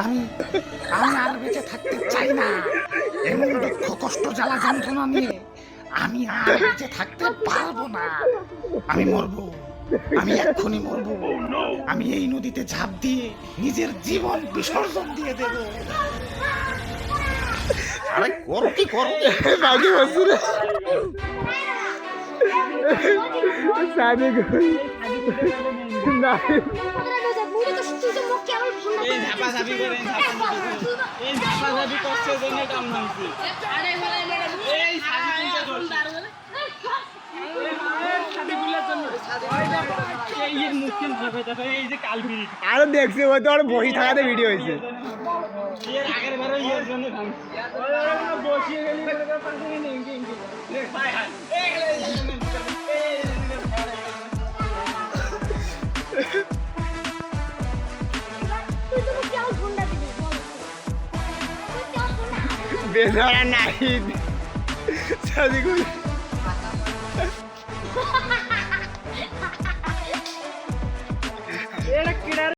আমি আমি আর বেঁচে থাকতে চাই না। এমন দুঃখ কষ্ট জ্বালা যন্ত্রণা নিয়ে আমি আর বেঁচে থাকতে পারব না। আমি মরবো আমি এক্ষুনি মরবো। আমি এই নদীতে ঝাঁপ দিয়ে নিজের জীবন বিসর্জন দিয়ে দেব। আরে করো কি করো? বাকি বছর শাদি করি না। এই ঝাপাঝাপি করছে জন্য কাম নামছি এই আরও দেখছি ওই তো আর বসে থাকাতে ভিডিও হয়েছে। বসিয়ে গেলি también era Nahid. O sea, digo. Era que